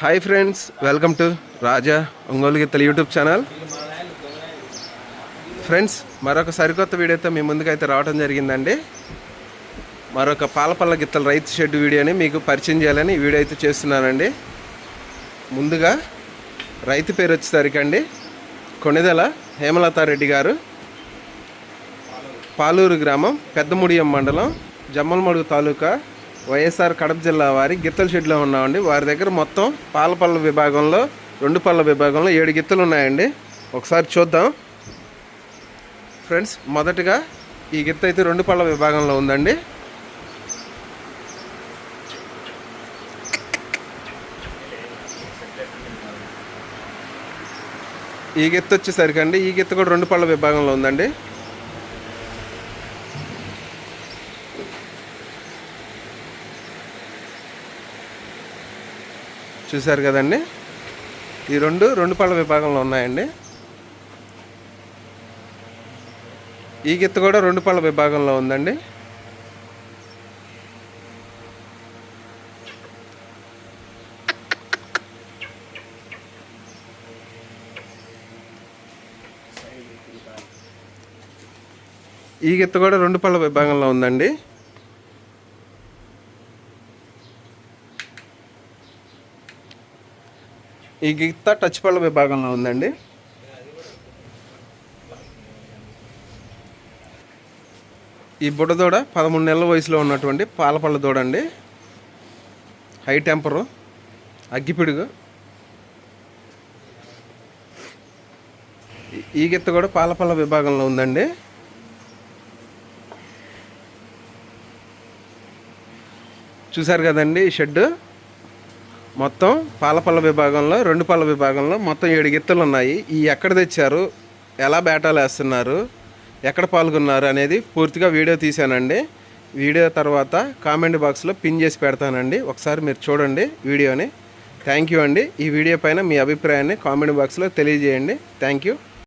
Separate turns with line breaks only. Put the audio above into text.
Hi friends welcome to Raja Ongole గిత్తలు YouTube channel friends మరొక సరికొత్త వీడియోతో మీ ముందుకైతే రావడం జరిగిందండి. మరొక పాలపల్ల గిత్తల రైతు షెడ్ వీడియోని మీకు పరిచయం చేయాలని ఈ వీడియో అయితే చేస్తున్నానండి. ముందుగా రైతు పేరు వచ్చేసరికి అండి కొణిదెల హేమలతారెడ్డి గారు. పాలూరు గ్రామం పెద్దముడియం మండలం జమ్మలమడుగు తాలూకా వైఎస్ఆర్ కడప జిల్లా వారి గిత్తల షెడ్లో ఉన్నామండి. వారి దగ్గర మొత్తం పాల పళ్ళ విభాగంలో రెండు పళ్ళ విభాగంలో ఏడు గిత్తలు ఉన్నాయండి. ఒకసారి చూద్దాం. ఫ్రెండ్స్ మొదటగా ఈ గిత్త అయితే రెండు పళ్ళ విభాగంలో ఉందండి. ఈ గిత్త వచ్చేసరికి అండి ఈ గిత్త కూడా రెండు పళ్ళ విభాగంలో ఉందండి. చూశారు కదండి? ఈ రెండు రెండు పళ్ళ విభాగంలో ఉన్నాయండి. ఈ గిత్త కూడా రెండు పళ్ళ విభాగంలో ఉందండి. ఈ గిత్త కూడా రెండు పళ్ళ విభాగంలో ఉందండి. ఈ గిత్త టచ్ పళ్ళ విభాగంలో ఉందండి. ఈ బుడ్డదూడ పదమూడు నెలల వయసులో ఉన్నటువంటి పాలపళ్ళ దూడ అండి హై టెంపరు అగ్గిపిడుగు ఈ- ఈ గిత్త కూడా పాలపళ్ళ విభాగంలో ఉందండి. చూశారు కదండి ఈ షెడ్ మొత్తం పాలపల్ల విభాగంలో రెండు పళ్ళ విభాగంలో మొత్తం ఏడు గిత్తలు ఉన్నాయి. ఈ ఎక్కడ తెచ్చారు? ఎలా బేటాలు వేస్తున్నారు? ఎక్కడ పాల్గొన్నారు అనేది పూర్తిగా వీడియో తీశానండి. వీడియో తర్వాత కామెంట్ బాక్స్లో పిన్ చేసి పెడతానండి. ఒకసారి మీరు చూడండి వీడియోని. థ్యాంక్ యూ అండి. ఈ వీడియో పైన మీ అభిప్రాయాన్ని కామెంట్ బాక్స్లో తెలియజేయండి. Thank you.